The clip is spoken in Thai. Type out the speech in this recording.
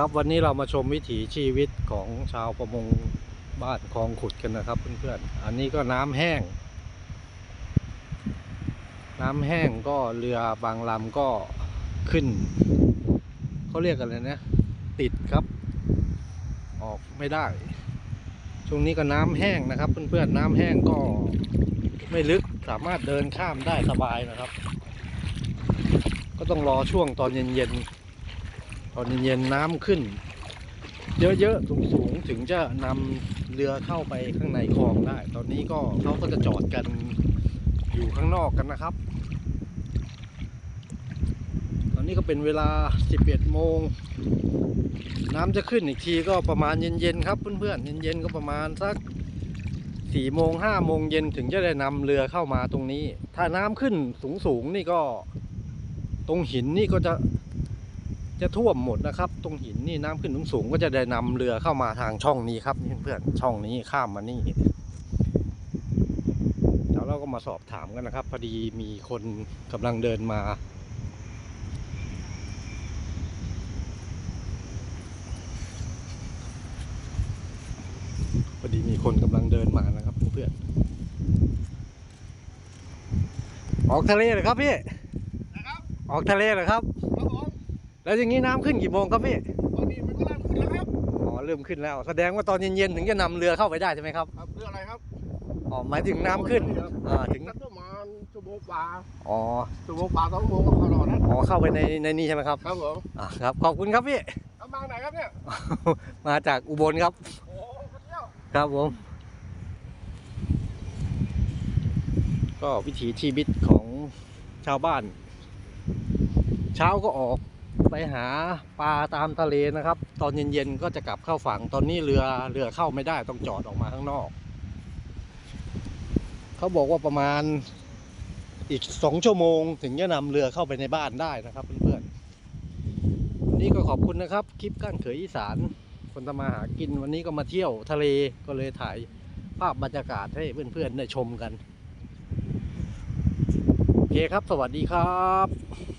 ครับวันนี้เรามาชมวิถีชีวิตของชาวประมงบ้านคลองขุดกันนะครับเพื่อนๆอันนี้ก็น้ำแห้ง น้ำแห้งก็เรือบางลำก็ขึ้นเขาเรียกกันเลยนะ ติดครับ ออกไม่ได้ ช่วงนี้ก็น้ำแห้งนะครับ เพื่อนๆน้ำแห้งก็ไม่ลึกสามารถเดินข้ามได้สบายนะครับ ก็ต้องรอช่วงตอนเย็นๆ ตอนเย็นๆน้ำขึ้น เยอะๆสูงๆถึงจะนำเรือเข้าไปข้างในคลองได้ ตอนนี้ก็เขาก็จะจอดกันอยู่ข้างนอกกันนะครับ ตอนนี้ก็เป็นเวลา 11 โมง น้ำจะขึ้นอีกทีก็ประมาณเย็นๆครับเพื่อนๆเย็นๆก็ประมาณสัก4โมง5โมงเย็นถึงจะได้นำเรือเข้ามาตรงนี้ ถ้าน้ำขึ้นสูงๆนี่ก็ตรงหินนี่ก็จะ จะท่วมหมดนะครับ ตรงหินนี่น้ำขึ้นสูงๆก็จะได้นำเรือเข้ามาทางช่องนี้ครับนี่เพื่อนๆช่องนี้ข้ามมานี่แล้วเราก็มาสอบถามกันนะครับพอดีมีคนกำลังเดินมา พอดีมีคนกำลังเดินมานะครับเพื่อนๆออกทะเลเหรอครับพี่นะครับออกทะเลเหรอครับครับผม แล้วอย่างนี้น้ำขึ้นกี่โมงครับพี่ตอนนี้มันก็เริ่มขึ้นแล้วครับอ๋อเริ่มขึ้นแล้ว แสดงว่าตอนเย็นๆถึงจะนำเรือเข้าไปได้ใช่ไหมครับครับเรื่องอะไรครับอ๋อหมายถึงน้ำขึ้นครับอ่าถึงสักประมาณชั่วโมงกว่าอ๋อชั่วโมงกว่าสองชั่วโมงก็พอรอนะอ๋อเข้าไปในในนี้ใช่ไหมครับครับผมอ่าครับขอบคุณครับพี่เอามาไหนครับเนี่ยมาจากอุบลครับโอ้มาเที่ยวครับผมก็วิถีชีวิตของชาวบ้าน เช้าก็ออก ไปหาปลาตามทะเลนะครับ ตอนเย็นๆก็จะกลับเข้าฝั่งตอนนี้เรือเรือเข้าไม่ได้ต้องจอดออกมาข้างนอก เขาบอกว่าประมาณอีกสองชั่วโมง ถึงจะนำเรือเข้าไปในบ้านได้นะครับเพื่อนๆวันนี้ก็ขอบคุณนะครับ คลิปก้านเขยอีสานคนทำมาหากินวันนี้ก็มาเที่ยวทะเลก็เลยถ่ายภาพบรรยากาศให้เพื่อนๆได้ชมกัน โอเคครับ สวัสดีครับ